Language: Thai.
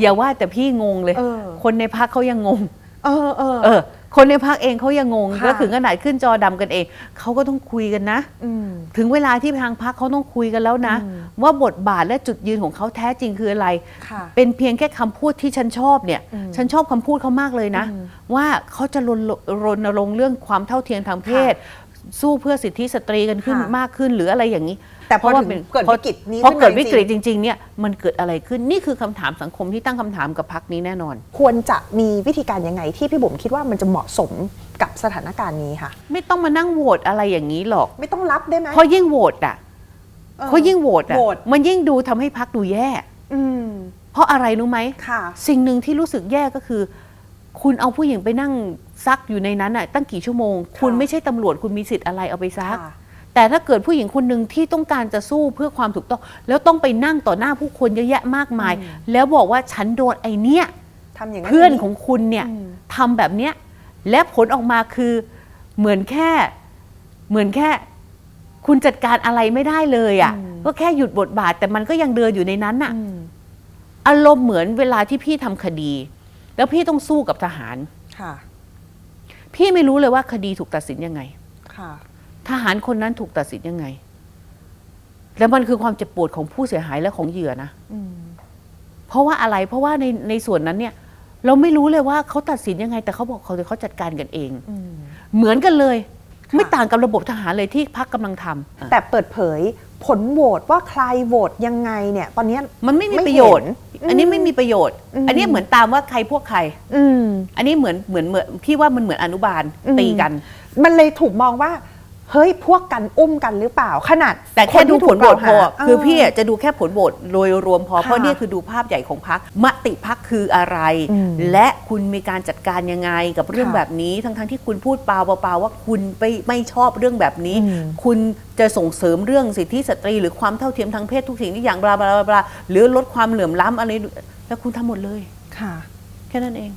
อย่าว่าแต่พี่งงเลย เออ คนในพักเขายังงง เออเออ เออ คนในพักเองเขายังงงค่ะ ก็ถึงขนาดขึ้นจอดำกันเองเขาก็ต้องคุยกันนะ อืม ถึงเวลาที่ทางพักเขาต้องคุยกันแล้วนะ อืม ว่าบทบาทและจุดยืนของเขาแท้จริงคืออะไร ค่ะ เป็นเพียงแค่คำพูดที่ฉันชอบเนี่ย อืมฉันชอบคำพูดเขามากเลยนะ อืมว่าเขาจะรณรณรงค์เรื่องความเท่าเทียมทางเพศ สู้เพื่อสิทธิสตรีกันขึ้นค่ะ มากขึ้นหรืออะไรอย่างนี้ แต่พอพราะว่าถึงเป็นเกิดพราะวิกฤตนี้พอเกิดขึ้นมาวิกฤตจจริงริงๆเนี่ยมันเกิดอะไรขึ้นนี่คือคำถามสังคมที่ตั้งคำถามกับพักนี้แน่นอน ควรจะมีวิธีการยังไงที่พี่บุ๋มคิดว่ามันจะเหมาะสมกับสถานการณ์นี้ค่ะ ไม่ต้องมานั่งโหวตอะไรอย่างนี้หรอก ไม่ต้องรับได้ไหมเพราะยิ่งโหวตอะออ เพราะยิ่งโหวตอะโหวต มันยิ่งดูทำให้พักดูแย่ อืมเพราะอะไรรู้ไหม ค่ะ สิ่งหนึ่งที่รู้สึกแย่ก็คือ คุณเอาผู้หญิงไปนั่งซักอยู่ในนั้นอะตั้งกี่ชั่วโมง คุณไม่ใช่ตำรวจคุณมีสิทธิ์อะไรเอาไปซักค่ะแต่ถ้าเกิดผู้หญิงคนหนึ่งที่ต้องการจะสู้เพื่อความถูกต้อง แล้วต้องไปนั่งต่อหน้าผู้คนเยอะแยะมากมายอืมแล้วบอกว่าฉันโดนไอเนี้ยทำอย่างนั้นเพื่อนของคุณเนี่ยอืมทำแบบเนี้ยและผลออกมาคือเหมือนแค่เหมือนแค่ คุณจัดการอะไรไม่ได้เลยอะ่ะก็แค่หยุดบทบาทแต่มันก็ยังเดินอยู่ในนั้นน่ะอืมอารมณ์เหมือนเวลาที่พี่ทำคดี แล้วพี่ต้องสู้กับทหาร ค่ะ พี่ไม่รู้เลยว่าคดีถูกตัดสินยังไง ค่ะ ทหารคนนั้นถูกตัดสินยังไง แล้วมันคือความเจ็บปวดของผู้เสียหายและของเหยื่อนะอืมเพราะว่าอะไร เพราะว่าในในส่วนนั้นเนี่ย เราไม่รู้เลยว่าเขาตัดสินยังไง แต่เขาบอกเขาเขาจัดการกันเอง อืม เหมือนกันเลยค่ะไม่ต่างกับระบบทหารเลยที่พักกำลังทำแต่เปิดเผยผลโหวตว่าใครโหวตยังไงเนี่ย ตอนเนี้ยมันไม่มีไม่ประโยชน์ เห็น อันนี้อืมไม่มีประโยชน์อืมอันนี้เหมือนตามว่าใครพวกใคร อืมอันนี้เหมือนเหมือนเหมือนพี่ว่ามันเหมือนอนุบาลอืมตีกัน มันเลยถูกมองว่า เฮ้ยพวกกันอุ้มกันหรือเปล่าขนาดแต่แค่นดูที่ผถูลกโหวตกพล่าอหาคือพี่อะจะดูแค่ผลโหวตโดยรวมพอค่ะเพราะเนี่ยคือดูภาพใหญ่ของพักมติพักคืออะไรอืมและคุณมีการจัดการยังไงกับเรื่องค่ะแบบนี้ ทั้งๆที่คุณพูดเปล่าเปล่าๆว่าคุณไม่ไม่ชอบเรื่องแบบนี้อืมคุณจะส่งเสริมเรื่องสิทธิสตรี หรือความเท่าเทียมทางเพศทุกสิ่งทุกอย่างบลาบลาบลาหรือลดความเหลื่อมล้ำอะไรแล้วคุณทำหมดเลยค่ะ แค่นั้นเอง